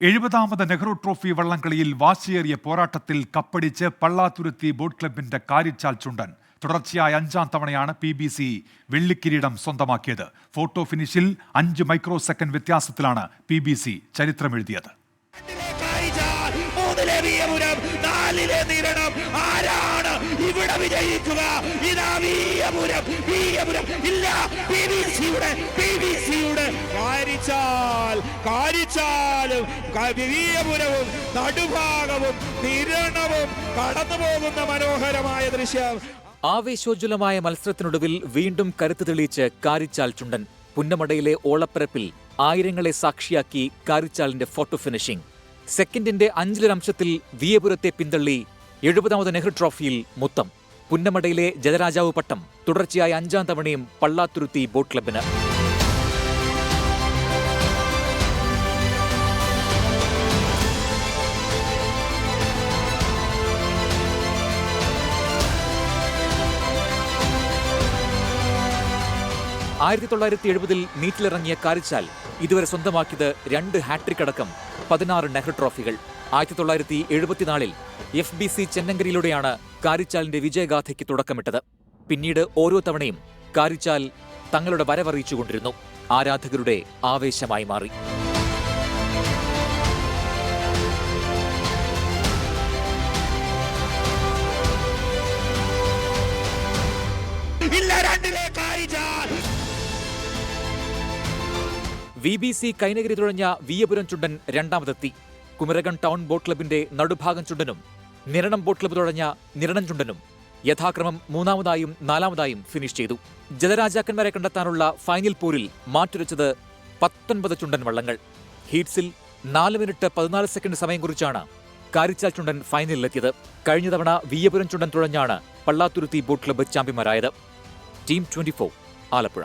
എഴുപതാമത് Nehru trophy വള്ളംകളിയിൽ വാശിയേറിയ പോരാട്ടത്തിൽ കപ്പടിച്ച് Pallathuruthy boat ക്ലബിന്റെ കാരിച്ചാൽ ചുണ്ടൻ. തുടർച്ചയായ അഞ്ചാം തവണയാണ് പി ബി സി വെള്ളിക്കിരീടം സ്വന്തമാക്കിയത്. ഫോട്ടോ ഫിനിഷിൽ അഞ്ച് മൈക്രോ സെക്കൻഡ് വ്യത്യാസത്തിലാണ് പി ബി സി ചരിത്രമെഴുതിയത്. ആരാണ് ഇവിടെ വിജയിക്കുക? ഇതാ കാരിച്ചാൽ കാരിച്ചാലും വീയപുരവും നടുഭാഗവും നിരണവും കടന്നു പോകുന്ന മനോഹരമായ ദൃശ്യം. ആവേശോജ്വലമായ മത്സരത്തിനൊടുവിൽ വീണ്ടും കരുത്ത് തെളിയിച്ച് കാരിച്ചാൽ ചുണ്ടൻ. പുന്നമടയിലെ ഓളപ്പരപ്പിൽ ആയിരങ്ങളെ സാക്ഷിയാക്കി കാരിച്ചാലിന്റെ ഫോട്ടോ ഫിനിഷിംഗ്. സെക്കൻഡിന്റെ അഞ്ചിലൊരംശത്തിൽ വിയപുരത്തെ പിന്തള്ളി എഴുപതാമത് നെഹ്റു ട്രോഫിയിൽ മുത്തം. പുന്നമടയിലെ ജലരാജാവ് പട്ടം തുടർച്ചയായ അഞ്ചാം തവണയും പള്ളാത്തുരുത്തി ബോട്ട് ക്ലബിന് ആയിരത്തി തൊള്ളായിരത്തി എഴുപതിൽ നീറ്റിലിറങ്ങിയ കാരിച്ചാൽ ഇതുവരെ സ്വന്തമാക്കിയത് രണ്ട് ഹാട്രിക് അടക്കം പതിനാറ് നെഹ്റു ട്രോഫികൾ. ആയിരത്തി തൊള്ളായിരത്തി എഴുപത്തിനാലിൽ എഫ് ബി സി ചെന്നങ്കരിയിലൂടെയാണ് കാരിച്ചാലിന്റെ വിജയഗാഥയ്ക്ക് തുടക്കമിട്ടത്. പിന്നീട് ഓരോ തവണയും കാരിച്ചാൽ തങ്ങളുടെ വരവറിയിച്ചുകൊണ്ടിരുന്നു. ആരാധകരുടെ ആവേശമായി മാറി. ഇല്ല വി ബി സി കൈനഗിരി തുഴഞ്ഞ വിയപുരം ചുണ്ടൻ രണ്ടാമതെത്തി. കുമരകം ടൗൺ ബോട്ട് ക്ലബിന്റെ നടുഭാഗം ചുണ്ടനും നിരണം ബോട്ട് ക്ലബ് തുഴഞ്ഞ നിരണം ചുണ്ടനും യഥാക്രമം മൂന്നാമതായും നാലാമതായും ഫിനിഷ് ചെയ്തു. ജലരാജാക്കന്മാരെ കണ്ടെത്താനുള്ള ഫൈനൽ പോരിൽ മാറ്റുരച്ചത് പത്തൊൻപത് ചുണ്ടൻ വള്ളങ്ങൾ. ഹീറ്റ്സിൽ നാല് മിനിറ്റ് പതിനാല് സെക്കൻഡ് സമയം കുറിച്ചാണ് കാരിച്ചാൽ ചുണ്ടൻ ഫൈനലിലെത്തിയത്. കഴിഞ്ഞ തവണ വിയപുരം ചുണ്ടൻ തുഴഞ്ഞാണ് Pallathuruthy boat club ചാമ്പ്യന്മാരായത്. Team twenty Alappuzha.